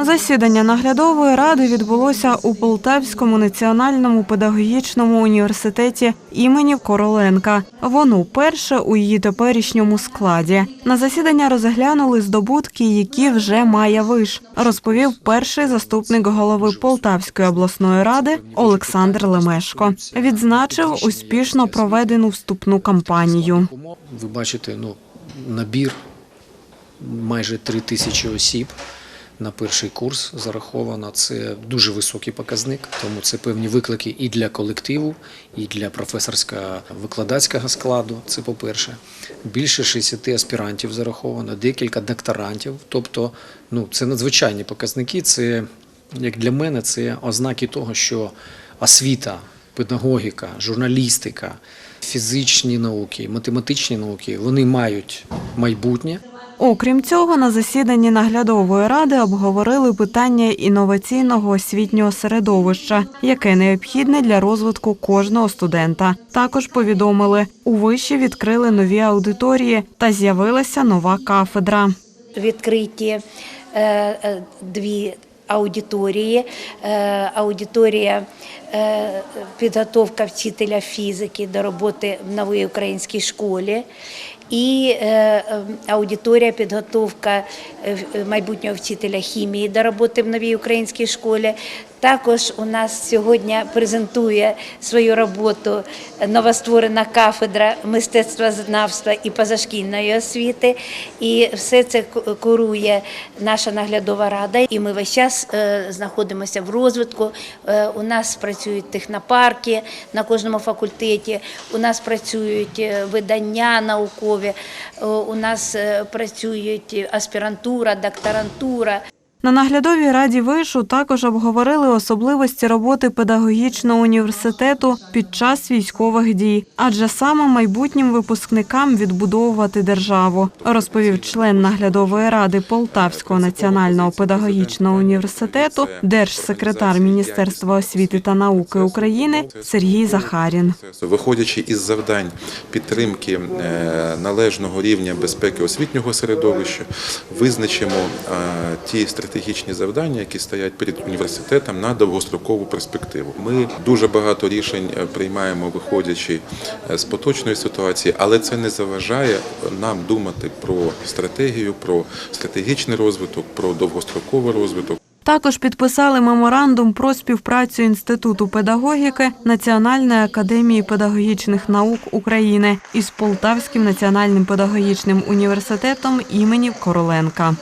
Засідання наглядової ради відбулося у Полтавському національному педагогічному університеті імені Короленка. Воно перше у її теперішньому складі. На засідання розглянули здобутки, які вже має виш, розповів перший заступник голови Полтавської обласної ради Олександр Лемешко. Відзначив успішно проведену вступну кампанію. Ви бачите, ну, набір майже 3 тисячі осіб на перший курс зараховано. Це дуже високий показник, тому це певні виклики і для колективу, і для професорсько-викладацького складу. Це по-перше. Більше 60 аспірантів зараховано, декілька докторантів. Тобто, ну, це надзвичайні показники. Це, як для мене, це ознаки того, що освіта педагогіка, журналістика, фізичні науки, математичні науки вони мають майбутнє. Окрім цього, на засіданні наглядової ради обговорили питання інноваційного освітнього середовища, яке необхідне для розвитку кожного студента. Також повідомили, у виші відкрили нові аудиторії та з'явилася нова кафедра. відкриті е, е, дві аудиторії. Е, Аудиторія підготовка вчителя фізики до роботи в новій українській школі. І е, е, аудиторія підготовка е, майбутнього вчителя хімії до роботи в новій українській школі. Також у нас сьогодні презентує свою роботу новостворена кафедра мистецтвознавства і позашкільної освіти. І все це курує наша наглядова рада. І ми весь час е, знаходимося в розвитку. Е, У нас працюють технопарки на кожному факультеті. У нас працюють е, видання наукові. е, У нас е, працюють аспірантура, докторантура. На наглядовій раді вишу також обговорили особливості роботи педагогічного університету під час військових дій, адже саме майбутнім випускникам відбудовувати державу, розповів член наглядової ради Полтавського національного педагогічного університету, держсекретар Міністерства освіти та науки України Сергій Захарін. Виходячи із завдань підтримки е, належного рівня безпеки освітнього середовища, визначимо е, ті стратегічні завдання, які стоять перед університетом на довгострокову перспективу. Ми дуже багато рішень е, приймаємо, виходячи е, з поточної ситуації, але це не заважає нам думати про стратегію, про стратегічний розвиток, про довгостроковий розвиток. Також підписали меморандум про співпрацю Інституту педагогіки Національної академії педагогічних наук України із Полтавським національним педагогічним університетом імені Короленка.